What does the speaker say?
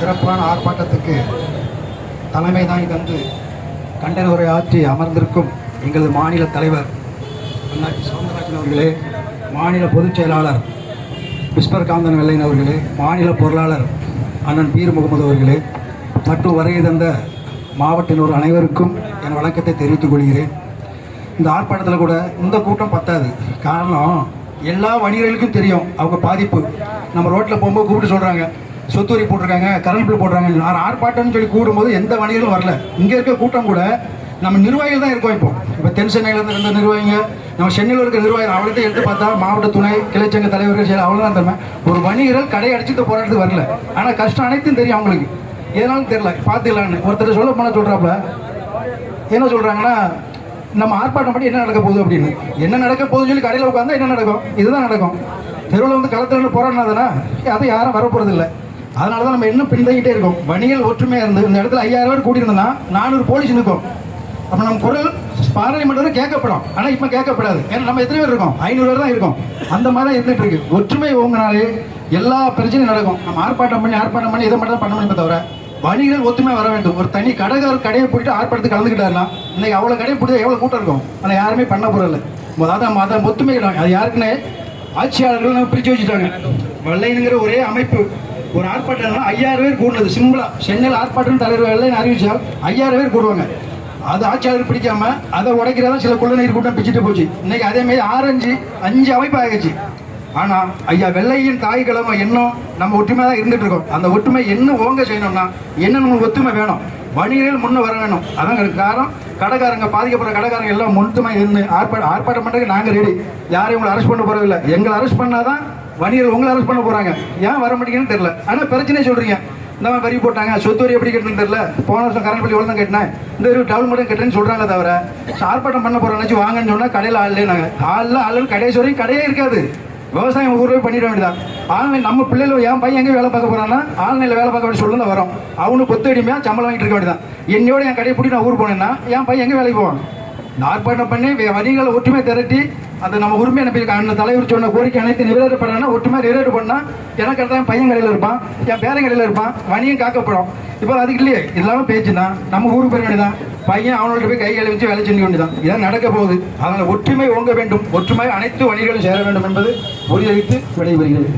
சிறப்பான ஆர்ப்பாட்டத்துக்கு தலைமை தாங்கி தந்து கண்டன உரை ஆற்றி அமர்ந்திருக்கும் எங்களது மாநில தலைவர் அண்ணாச்சி சவுந்தரராஜன் அவர்களே மாநில பொதுச் செயலாளர் விஸ்வர் காந்தன் வெள்ளையன் அவர்களே மாநில பொருளாளர் அண்ணன் பீர் முகமது அவர்களே சற்று வருகை தந்த மாவட்டினோர் அனைவருக்கும் என் வணக்கத்தை தெரிவித்துக் கொள்கிறேன். இந்த ஆர்ப்பாட்டத்தில் கூட இந்த கூட்டம் பத்தாது. காரணம் எல்லா வணிகர்களுக்கும் தெரியும் அவங்க பாதிப்பு. நம்ம ரோட்டில் போகும்போது கூப்பிட்டு சொல்கிறாங்க சொத்துரி போட்டிருக்காங்க கரண்ட் பில் போடுறாங்க நான் ஆர்ப்பாட்டம்னு சொல்லி கூடும்போது எந்த வணிகரும் வரல. இங்கே இருக்க கூட்டம் கூட நம்ம நிர்வாகிகள் தான் இருக்கோம் இப்போ. இப்போ தென் சென்னையிலேருந்து இருந்த நிர்வாகிங்க நம்ம சென்னையில் இருக்க நிர்வாகிகள் அவர்கிட்ட எடுத்து பார்த்தா மாவட்ட துணை கிளைச்சங்க தலைவர்கள் சரி அவ்வளோதான் தருமே ஒரு வணிகர்கள் கடை அடிச்சுட்டு போராட்டத்துக்கு வரல. ஆனால் கஷ்டம் அனைத்தும் தெரியும் அவங்களுக்கு. எதனாலும் தெரியல பார்த்துக்கலான்னு ஒருத்தர் சொல்ல போனால் சொல்கிறாப்புல என்ன சொல்கிறாங்கன்னா நம்ம ஆர்ப்பாட்டம் படி என்ன நடக்க போகுது அப்படின்னு. என்ன நடக்க போகுதுன்னு சொல்லி கடையில் உட்காந்தா என்ன நடக்கும்? இதுதான் நடக்கும். தெருவில் வந்து களத்தில் போராடினா தானே அது யாரும் வரப்போகிறது இல்லை அதனால தான் நம்ம இன்னும் பின்தங்கிட்டே இருக்கோம். வணிகள் ஒற்றுமையாக இருந்து இந்த இடத்துல ஐயாயிரம் பேர் கூட்டியிருந்தோம்னா நானூறு போலீஸ் நிற்கும். அப்போ நம்ம குரல் பாராளுமன்றம் கேட்கப்படும். ஆனால் இப்போ கேட்கப்படாது. ஏன்னா நம்ம எத்தனை பேர் இருக்கோம்? ஐநூறு பேர் தான் இருக்கோம். அந்த மாதிரி தான் இருந்துட்டு இருக்கு. ஒற்றுமை ஓங்கினாலே எல்லா பிரச்சனையும் நடக்கும். நம்ம ஆர்ப்பாட்டம் பண்ணி ஆர்ப்பாட்டம் பண்ணி இதை மட்டும் தான் பண்ண முடியுமே தவிர வணிகர்கள் ஒத்துமை வர வேண்டும். ஒரு தனி கடைக்காரர் கடையை போயிட்டு ஆர்ப்பாட்டத்துக்கு கலந்துக்கிட்டாருன்னா இன்னைக்கு அவ்வளோ கடையை போட்டு எவ்வளோ கூட்டம் இருக்கும்? ஆனால் யாருமே பண்ண போகிறதில்ல அதான் அதான் ஒத்துமை கிடையாது அது யாருக்குன்னே ஆட்சியாளர்கள் நம்ம பிரித்து வச்சுட்டாங்க. வெள்ளைங்கிற ஒரே அமைப்பு. ஒரு ஆர்ப்பாட்டம்னா ஐயாயிரம் பேர் கூடுனது சிம்பிளா. சென்னையில் ஆர்ப்பாட்டம் தலைவர் வெள்ளைன்னு அறிவிச்சால் ஐயாயிரம் பேர் கூடுவாங்க. அது ஆட்சியாளர் பிடிக்காம அதை உடைக்கிறதா சில குள்ள கூட்டம் பிச்சுட்டு போச்சு. இன்னைக்கு அதே மாதிரி ஆரஞ்சு அஞ்சு அமைப்பு ஆகிடுச்சு ஆனா ஐயா வெள்ளையின் தாய் கிழமை எண்ணம் நம்ம ஒற்றுமை தான் இருந்துட்டு இருக்கோம். அந்த ஒற்றுமை என்ன ஓங்க செய்யணும்னா என்ன நமக்கு ஒத்துமை வேணும்? வணிகர்கள் முன்னே வர வேணும். அதான் காரணம். கடைக்காரங்க பாதிக்கப்படுற கடைக்காரங்க எல்லாம் ஒற்றுமை இருந்து ஆர்ப்பாட்டம் ஆர்ப்பாட்டம் பண்ணுறதுக்கு நாங்கள் ரெடி யாரையும் உங்களை அரெஸ்ட் பண்ண போகிறதில்ல எங்களை அரெஸ்ட் பண்ணாதான் வணிகர் உங்களை அரெஸ்ட் பண்ண போறாங்க. ஏன் வர மாட்டீங்கன்னு தெரியல. ஆனா பிரச்சனை சொல்றீங்க. இந்த மாதிரி வரி போட்டாங்க. சொத்து வரி எப்படி கட்டணும்னு தெரியல. போன வருஷம் கரண்ட் பில் எவ்வளோ தான் கட்டினேன். இந்த ஒரு டவுன் மட்டும் கட்டுறேன்னு சொல்கிறாங்க தவிர ஆர்ப்பாட்டம் பண்ண போறோம் நினச்சி வாங்கன்னு சொன்னால் கடையில் ஆள் நாங்க ஆள்லாம் ஆள் கடைசி வரையும் கடையே இருக்காது. விவசாயம் ஊரில் பண்ணிட வேண்டியதான் ஆன்லைன் நம்ம பிள்ளைகள் என் பையன் எங்கே வேலை பார்க்க போகிறான்னா ஆன்லைனில் வேலை பார்க்க வேண்டிய சொல்லுங்க வரும். அவனு கொத்து அடிமையாக சம்பளம் வாங்கிட்டு இருக்க வேண்டியதான் என்னையோட என் கடையை பிடி நான் ஊர் போனேன்னா என் பையன் எங்கே வேலைக்கு போவான்? ஆர்ப்பாட்டம் பண்ணி வணிகளை ஒற்றுமை திரட்டி அந்த நம்ம உரிமை அனுப்பி அந்த தலைவர் சொன்ன கோரிக்கை அனைத்து நிறைவேற்றப்படனா ஒற்றுமை நிறைவேற்ற பண்ணா? எனக்கு தான் பையன் கடையில் இருப்பான் என் பேரன் கடையில் இருப்பான் வணிகம் காக்கப்படும். இப்போ அதுக்கு இல்லையே. இல்லாமல் பேச்சுன்னா நம்ம ஊருக்கு போயிட வேண்டியதான் பையன் அவனோட போய் கை கழுவி வச்சு வேலை செஞ்சு வேண்டியதான் இதான் நடக்க போகுது. அதனால் ஒற்றுமை ஓங்க வேண்டும். ஒற்றுமை அனைத்து வணிகர்களும் சேர வேண்டும் என்பது உறுதியளித்து விடைபெறுகிறது